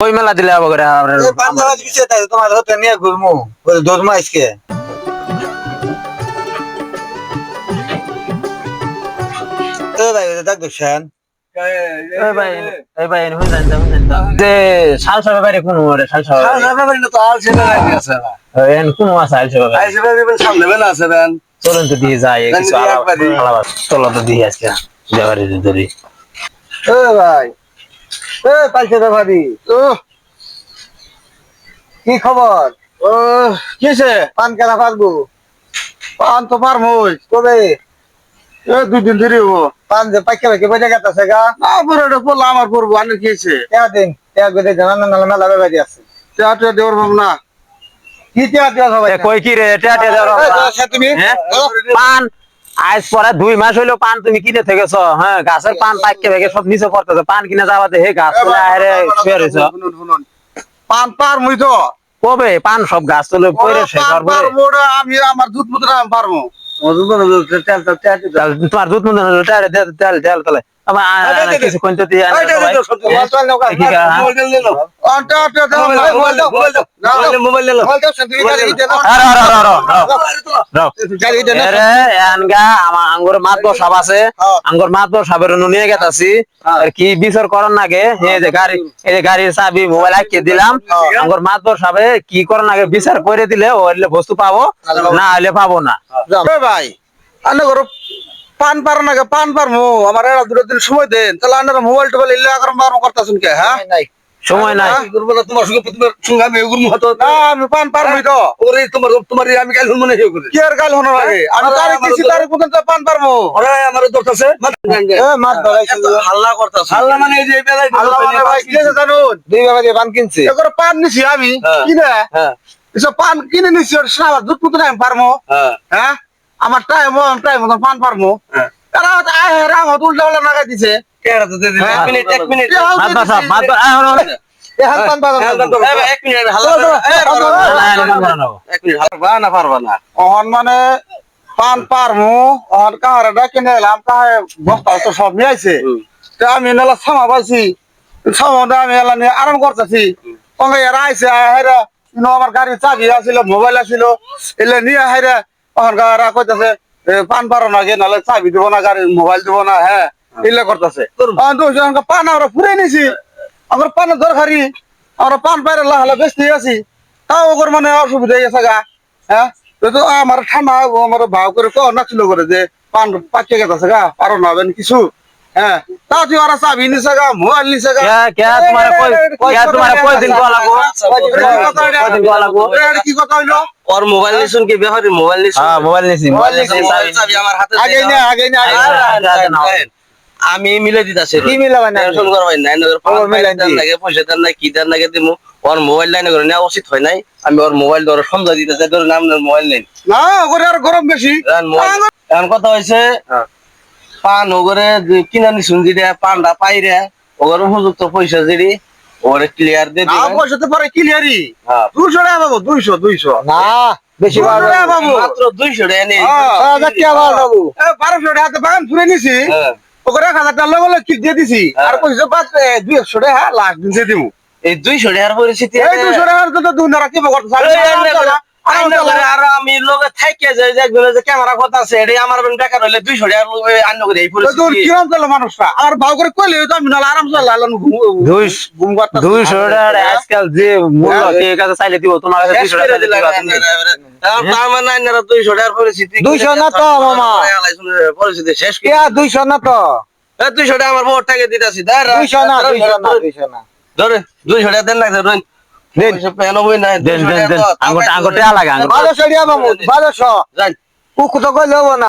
ওই মেলা দিলে আবার করে এই পাঞ্জাবাজি বিষয় তাই তোমার হতে নিয়ে ঘুরমু। ওই দোদ মাইসকে এ ভাই দেখ দেখছেন চলুন তো দিয়ে যায় কিছু দিয়ে আলাদা একবারই। তো দিয়ে আজকে যাবারে ধরি ভাই। এ পাইছে ব্যাপারি কি খবর? ও কিসে পান কেনা পারব? পান তো পারব কবে? এ দুই দিন ধরে হব পান যে পাইকে পাইকে বেজে গেছে গা? না পড়ল আমার পড়ব। আনে খেয়েছে তেয়া দিন তেয়া গদে জানা না মেলা ব্যাপারি আছে তেয়া টেয়া দেওয়ার ভাব না। কি তেয়া দেওয়া সবাই কই কি রে? টেটে ধরো তুমি? হ্যাঁ? পান আজ পরে দুই মাস হইল পান তুমি কিনে থেকেছ হ্যাঁ গাছের পান পাইকে ভেগে সব নিচে পড়তেছে পান কিনে যাওয়াতে হে গাছ তুলে আরে শুয়ে রয়েছ পান পার মুই তো। কবে? পান সব গাছ তোলে পড়ে আমি আমার দুধ পুত্র আমি পারব। তোমার দুধ মনে তেল তেল তেল তেল। কি হ্যাঁ? হ্যাঁ। হ্যাঁ। বিচার করার নাগে এই যে গাড়ি এই যে গাড়ির চাবি মোবাইল আইকে দিলাম হ্যাঁ। আঙ্গুর মাতব সাপে কি করার নাগে বিচার করে দিলে বস্তু পাবো না হলে পাবো না ভাই করো পান পার না পান পার মো আমার এরা দুটো দিন সময় দেন। তাহলে আনারা মোবাইল টোবাইল ইল্লা করার মারো করতাছুন কে হ্যাঁ? সময় নাই। তোমার সঙ্গে তোমার সঙ্গে আমি এগুলো হতো না আমি পান পার মুই তো ওরে তোমার তোমার আমি কাল মনে হয়ে করে। কি আর গাল হনো লাগে আমি তারিখ দিছি তারিখ পর্যন্ত পান পার মো ওরে আমার দরকার এ মাত ধরাইছে হাল্লা করতাছ হাল্লা মানে এই যে বেলায় আল্লাহ মানে ভাই কি আছে জানুন। দুই বাবা দিয়ে পান কিনছে। এ করে পান নিছি আমি হ্যাঁ। কিনে। হ্যাঁ। এসব পান কিনে নিছি ওর সারা দুধ পুতুন আমি পারমো হ্যাঁ। হ্যাঁ? আমার টাইম টাইম মতন পান পারমো? হ্যাঁ। তারা আয় রাম উল্টা উল্টা লাগাই দিছে। তো দে হ্যাঁ। এক মিনিট এক মিনিট। আয় এক। না, পারবা না অহন মানে পান পারমু অহন কাহারে ডাকি নিলাম কাহে বস্তা তো সব আমি নালা সামা পাইছি। সামা আমি এলা নিয়ে আরাম করতেছি। এরা হেরা আমার গাড়ির চাবি আছিল মোবাইল আছিল এলে নিয়ে হেরা পান পারো না গে নাহলে দিব না গাড়ি মোবাইল দিব না হ্যাঁ তাও মানে অসুবিধা হ্যাঁ তো আমার ঠান্ডা আমার ভাও করে কম নাছিল করে যে পান পাকিয়ে গেছে গা পারো কিছু হ্যাঁ? তা তুই ওরা চাবি নিছে গা মোবাইল নিছে গা। তোমার কয়দিন কি কথা হইল? ওর মোবাইল হ্যাঁ। নিছুন কি? বেহরি মোবাইল নিছুন? হ্যাঁ মোবাইল নিছি মোবাইল চাবি। আমার হাতে আগে না আগে না আগে আমি মিলে দিতাছি। কি না না মিলাই লাগে পয়সা দেন না কি দেন দিমু। ওর মোবাইল লাইন করে না উচিত হয় নাই। আমি ওর মোবাইল ধরে সন্ধ্যা দিতেছে ধরে নাম মোবাইল নেই। না ওরে আর গরম বেশি। এখন কথা হইছে হ্যাঁ। পান ওগরে কিনা নিছুন দিলে পানটা পাইরে ওগরে উপযুক্ত পয়সা যেড়ি ওরে ক্লিয়ার না পয়সা তো পরে ক্লিয়ারই হ্যাঁ, দুশো টাকা পাবো 200 200 না বেশি টাকা বাবু মাত্র দুইশো টাকা নেই। বাবু 1200 টাকা তো বাগান ফুরে নিছি। হ্যাঁ। ওকে এক হাজার টাকা লগে কিট দিয়ে দিছি। আর কইছো পাঁচ দুইশো টাকা লাস্ট দিন দিয়ে দিবো এই দুইশো টাকার পরিস্থিতি এই দুইশো টাকার তো দুই নারা কি করতে এই আমি লগে থাইকে যাই যে একজনে যে ক্যামেরা কথা আছে এটাই আমার বেকার হইলে দুইশো টাকার লগে আন্য করে এই তোর পরিস্থিতি কিরম চলো মানুষটা? আমার ভাও করে কইলে তো আমি নাহলে আরাম চলে লালন দুইশ- ঘুম দুইশো টাকার আজকাল যে মূল্য কে কাছে চাইলে দিব তোমার কাছে শেষ দুইশো করে টাকা দিলাম দিবা এনে করে। তার- তার আইনারা দুইশো টাকার পরিস্থিতি 200 না তো, মামা। পরিস্থিতি শেষ করে কে দুইশো না তো? এই দুইশো টাকা আমার বউর দিতেছি দুইশো না দুইশো না দুইশো না। ধরে দুইশো টাকা দেন না দেন। দেন দেন আঙ্গুর আঙ্গুর। লাগে মামু উকু তো না।